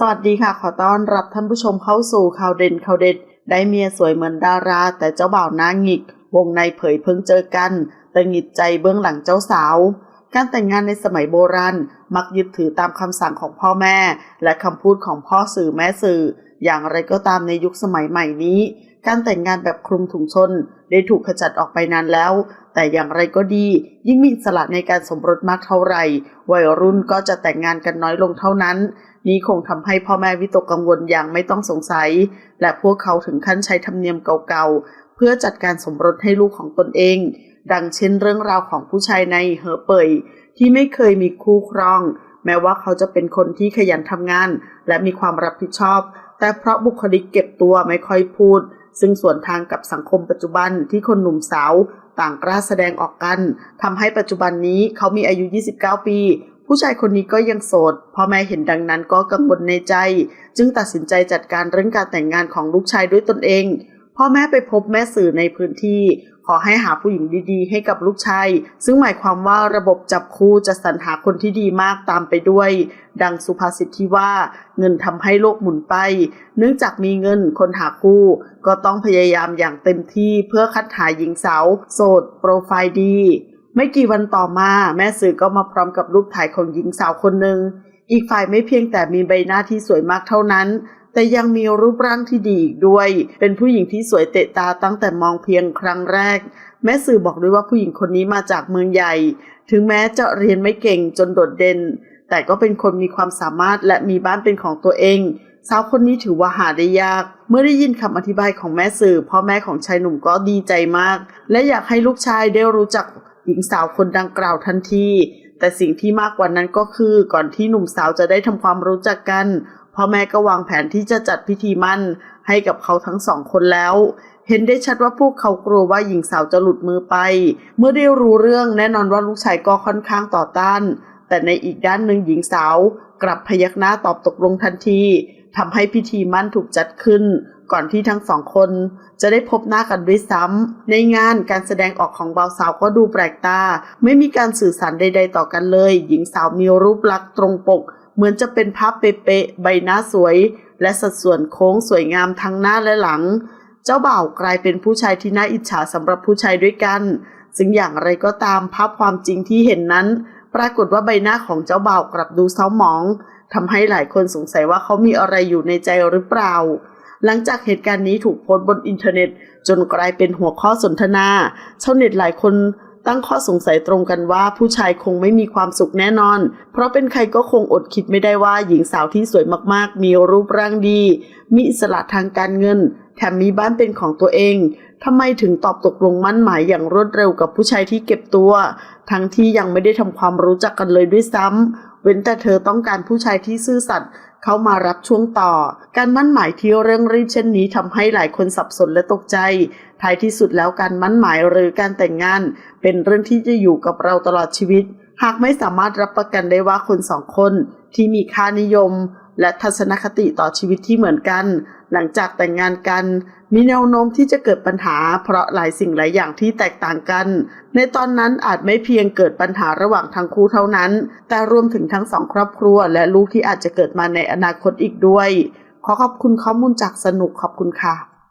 สวัสดีค่ะ ขอต้อนรับท่านผู้ชมเข้าสู่ข่าวเด่นข่าวเด็ด ได้เมียสวยเหมือนดารา แต่เจ้าบ่าวหน้าหงิก วงในเผยเพิ่งเจอกัน แต่หงิดใจเบื้องหลังเจ้าสาว การแต่งงานในสมัยโบราณ มักยึดถือตามคำสั่งของพ่อแม่ และคำพูดของพ่อสื่อแม่สื่อ อย่างไรก็ตามในยุคสมัยใหม่นี้ การแต่งงานแบบคลุมถุงชน ได้ถูกขจัดออกไปนานแล้ว แต่อย่างไรก็ดี ยิ่งมีสละในการสมรสมากเท่าไหร่ วัยรุ่นก็จะแต่งงานกันน้อยลงเท่านั้น นี้คงทำให้พ่อแม่วิตกกังวลอย่างไม่ต้องสงสัย และพวกเขาถึงขั้นใช้ธรรมเนียมเก่าๆ เพื่อจัดการสมรสให้ลูกของตนเอง ดังเช่นเรื่องราวของผู้ชายในเหอเปยที่ไม่เคยมีคู่ครอง แม้ว่าเขาจะเป็นคนที่ขยันทำงาน และมีความรับผิดชอบ แต่เพราะบุคลิกเก็บตัวไม่ค่อยพูด ซึ่งส่วนทางกับสังคมปัจจุบันที่คนหนุ่มสาวต่างกล้าแสดงออกกันทำให้ปัจจุบันนี้เขามีอายุ 29 ปี ผู้ชายคนนี้ก็ยังโสดพ่อแม่เห็นดังนั้นก็กังวลในใจ จึงตัดสินใจจัดการเรื่องการแต่งงานของลูกชายด้วยตนเอง พ่อแม่ไปพบแม่สื่อในพื้นที่ ขอให้หาผู้หญิงดีๆ ให้กับลูกชายซึ่งหมายความว่าระบบจับคู่จะสรรหาคนที่ดีมากตามไปด้วย ดังสุภาษิตที่ว่าเงินทำให้โลกหมุนไป เนื่องจากมีเงินคนหาคู่ ก็ต้องพยายามอย่างเต็มที่เพื่อคัดหาหญิงสาว โสด โปรไฟล์ดี ไม่กี่วันต่อมา แม่สื่อก็มาพร้อมกับรูปถ่ายของหญิงสาวคนหนึ่งอีกฝ่ายไม่เพียงแต่มีใบหน้าที่สวยมากเท่านั้น แต่ยังมีรูปร่างที่ดีอีกด้วย เป็นผู้หญิงที่สวยเตะตาตั้งแต่มองเพียงครั้งแรก แม่สื่อบอกด้วยว่าผู้หญิงคนนี้มาจากเมืองใหญ่ ถึงแม้จะเรียนไม่เก่งจนโดดเด่น แต่ก็เป็นคนมีความสามารถและมีบ้านเป็นของตัวเองสาวคนนี้ถือว่าหาได้ยาก เมื่อได้ยินคำอธิบายของแม่สื่อพ่อแม่ของชายหนุ่มก็ดีใจมาก และอยากให้ลูกชายได้รู้จักหญิงสาวคนดังกล่าวทันที แต่สิ่งที่มากกว่านั้นก็คือ ก่อนที่หนุ่มสาวจะได้ทำความรู้จักกัน พ่อแม่ก็วางแผนที่จะจัดพิธีมั่นให้กับเขาทั้งสองคนแล้ว เห็นได้ชัดว่าพวกเขากลัวว่าหญิงสาวจะหลุดมือไป เมื่อได้รู้เรื่องแน่นอนว่าลูกชายก็ค่อนข้างต่อต้าน แต่ในอีกด้านหนึ่งหญิงสาวกลับพยักหน้าตอบตกลงทันทีทำให้พิธีมั่นถูกจัดขึ้น ก่อนที่ทั้งสองคนจะได้พบหน้ากันด้วยซ้ำในงานการแสดงออกของบ่าวสาวก็ดูแปลกตา ไม่มีการสื่อสารใด ๆ ต่อกันเลย หญิงสาวมีรูปลักษณ์ตรงปก เหมือนจะเป็นภาพเป๊ะๆใบหน้าสวย และสัดส่วนโค้งสวยงามทั้งหน้าและหลัง เจ้าบ่าวกลายเป็นผู้ชายที่น่าอิจฉาสำหรับผู้ชายด้วยกัน ซึ่งอย่างไรก็ตามภาพความจริงที่เห็นนั้น ปรากฏว่าใบหน้าของเจ้าบ่าวกลับดูเศร้าหมองทำให้หลายคนสงสัยว่าเขามีอะไรอยู่ในใจหรือเปล่า หลังจากเหตุการณ์นี้ถูกโพสต์บนอินเทอร์เน็ต จนกลายเป็นหัวข้อสนทนาชาวเน็ตหลายคน ตั้งข้อสงสัยตรงกันว่าผู้ชายคงไม่มีความสุขแน่นอน เพราะเป็นใครก็คงอดคิดไม่ได้ว่าหญิงสาวที่สวยมากๆ มีรูปร่างดี มีอิสระทางการเงิน แถมมีบ้านเป็นของตัวเองทำไมถึงตอบตกลงมั่นหมายอย่างรวดเร็วกับผู้ชายที่เก็บตัว ทั้งที่ยังไม่ได้ทำความรู้จักกันเลยด้วยซ้ำเว้นแต่เธอต้องการผู้ชายที่ซื่อสัตย์เข้ามารับช่วงต่อ การมั่นหมายที่เร่งรีบเช่นนี้ทำให้หลายคนสับสนและตกใจ ท้ายที่สุดแล้วการมั่นหมายหรือการแต่งงาน เป็นเรื่องที่จะอยู่กับเราตลอดชีวิต หากไม่สามารถรับประกันได้ว่าคนสองคนที่มีค่านิยม และทัศนคติต่อชีวิตที่เหมือนกัน หลังจากแต่งงานกัน มีแนวโน้มที่จะเกิดปัญหา เพราะหลายสิ่งหลายอย่างที่แตกต่างกัน ในตอนนั้นอาจไม่เพียงเกิดปัญหาระหว่างทั้งคู่เท่านั้น แต่รวมถึงทั้งสองครอบครัว และลูกที่อาจจะเกิดมาในอนาคตอีกด้วย ขอขอบคุณข้อมูลจากสนุกขอบคุณค่ะ